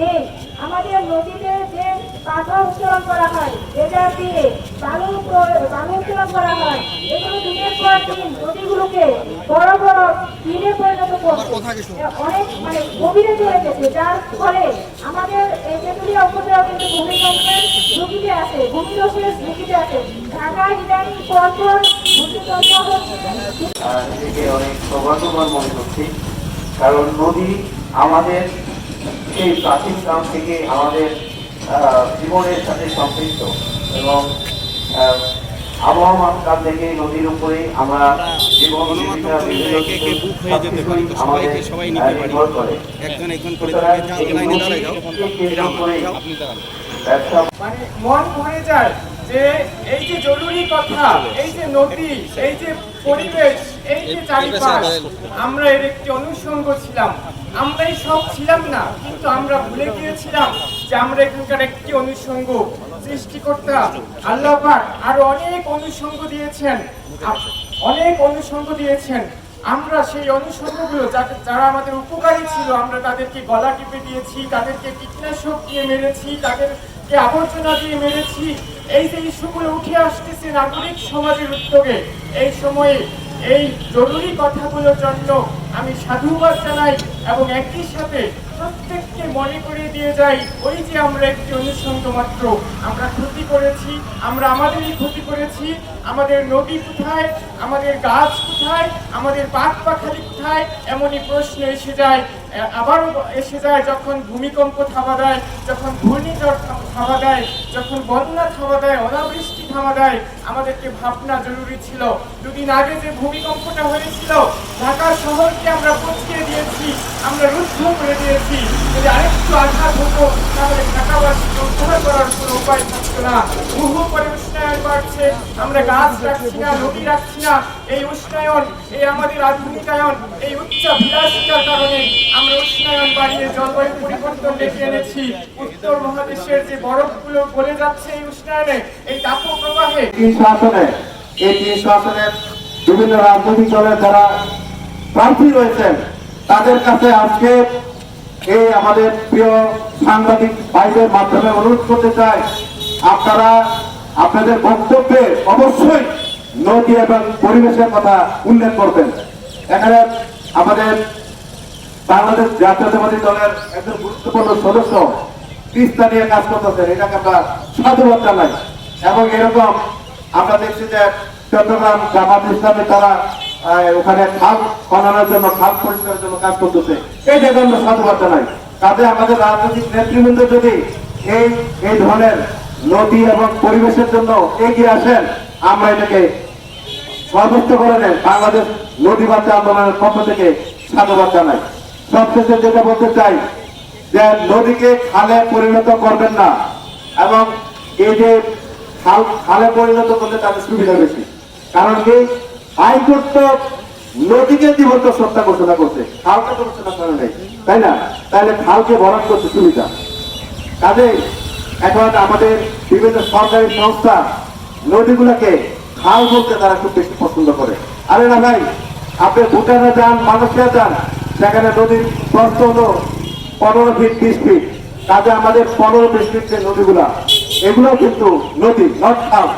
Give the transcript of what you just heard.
নেই আমাদের নদীতে যে পাথর উত্তোলন করা হয় রেজার দিয়ে বালু বালু উত্তোলন করা হয় এগুলো দিনের পর দিন নদীগুলোকে বড় বড় দিনে পরিণত করছে অনেক মানে গভীরে চলে গেছে যার ফলে আমাদের এই তেঁতুলিয়া উপজেলা কিন্তু ভূমিকম্পের ঝুঁকিতে আছে ভূমিধসের ঝুঁকিতে আছে। ঢাকায় ইদানিং পরপর ভূমিকম্প হচ্ছে। অনেক সৌভাগ্যবান মনে করছি কারণ নদী আমাদের সেই প্রাচীন কাল থেকে আমাদের জীবনের সাথে সম্পৃক্ত এবং আবহাওয়া আবহাওয়ার কাল থেকে নদীর উপরে আমরা জীবন নির্ভর করে। ব্যবসা মানে মন ভরে যায়। যে এই যে জরুরি কথা, এই যে নদী, এই যে পরিবেশ, এই যে চারিপাশ, আমরা এর একটি অনুষঙ্গ ছিলাম। আমরাই সব ছিলাম না, কিন্তু আমরা ভুলে গিয়েছিলাম যে আমরা এখানকার একটি অনুষঙ্গ সৃষ্টিকর্তা। আল্লাহ পাক আরও অনেক অনুষঙ্গ দিয়েছেন অনেক অনুষঙ্গ দিয়েছেন। আমরা সেই অনুষঙ্গগুলো যারা আমাদের উপকারী ছিল, আমরা তাদেরকে গলা টিপে দিয়েছি, তাদেরকে কীটনাশক দিয়ে মেরেছি, তাদেরকে আবর্জনা দিয়ে মেরেছি। এই যে ইস্যুগুলো উঠে আসতেছে নাগরিক সমাজের উদ্যোগে, এই সময়ে এই জরুরি কথাগুলোর জন্য আমি সাধুবাদ জানাই এবং একই সাথে প্রত্যেককে মনে করিয়ে দিয়ে যাই, ওই যে আমরা একটি অনুষঙ্গ মাত্র, আমরা ক্ষতি করেছি, আমরা আমাদেরই ক্ষতি করেছি, আমাদের নদী কোথায়, আমাদের গাছ কোথায়, আমাদের পাক পাখালি কোথায়, এমনই প্রশ্ন এসে যায়। আবারও এসে যায় যখন ভূমিকম্প থামা দেয়, যখন ঘূর্ণিঝড় থাম- দেয়, যখন বন্যা থামা দেয়, অনাবৃষ্টি থামা দেয়, আমাদেরকে ভাবনা জরুরি ছিল। দুদিন আগে যে ভূমিকম্পটা হয়েছিল, ঢাকা শহরকে আমরা পচিয়ে দিয়েছি, আমরা রুদ্ধ করে দিয়েছি। যদি আরেকটু আঘাত হতো, তাহলে ঢাকাবাসীকে উদ্ধার করার কোনো উপায় থাকতো না। বহু করে উষ্ণায়ন বাড়ছে, আমরা গাছ রাখছি না, নদী রাখছি না, এই উষ্ণায়ন, এই আমাদের আধুনিকায়ন, এই উচ্চ কারণে আমরা উষ্ণায়ন বাড়িয়ে জলবায়ু পরিবর্তন ডেকে এনেছি। উত্তর মহাদেশের যে বরফগুলো গলে যাচ্ছে এই উষ্ণায়নে, এই তাপ প্রবাহে তিন আসনে এই তিন আসনের বিভিন্ন রাজনৈতিক দলের যারা প্রার্থী রয়েছেন, তাদের কাছে আজকে এই আমাদের প্রিয় সাংবাদিক ভাইদের মাধ্যমে অনুরোধ করতে চাই, আপনারা আপনাদের বক্তব্যে অবশ্যই নদী এবং পরিবেশের কথা উল্লেখ করবেন। এখানে আমাদের বাংলাদেশ জাতীয়তাবাদী দলের একজন গুরুত্বপূর্ণ সদস্য তিস্তা নিয়ে কাজ করতেছেন। এটাকে আমরা সাধুবাদ জানাই। এবং এরকম আমরা দেখছি যে চট্টগ্রাম জামাত ইসলামী তারা ওখানে খাল খননের জন্য, খাল পরিষ্কারের জন্য কাজ করতেছে। এইটাকে আমরা সাধুবাদ জানাই। কাজে আমাদের রাজনৈতিক নেতৃবৃন্দ যদি এই এই ধরনের নদী এবং পরিবেশের জন্য এগিয়ে আসেন। আমরা এটাকে সর্বোচ্চ ধরনের বাংলাদেশ নদী বাচ্চা আন্দোলনের পক্ষ থেকে সাধুবাদ জানাই। সবশেষে যেটা বলতে চাই, যে নদীকে খালে পরিণত করবেন না এবং এই যে খাল, খালে পরিণত করলে তাদের সুবিধা বেশি। কারণ কি? হাইকোর্ট তো নদীকে জীবন্ত সত্তা ঘোষণা করছে, খালকে তো ঘোষণা করে নাই, তাই না? তাহলে খালকে ভরাট করতে সুবিধা। কাজে এখন আমাদের বিভিন্ন সরকারি সংস্থা নদীগুলোকে খাল বলতে তারা খুব বেশি পছন্দ করে। আরে না ভাই, আপনি ভুটানে যান, মালয়েশিয়া যান, সেখানে নদীর প্রস্থ হলো পনেরো ফিট বিশ ফিট কাজে আমাদের পনেরো বিশ ফিট যে নদীগুলা এগুলো কিন্তু নদী নট খাল।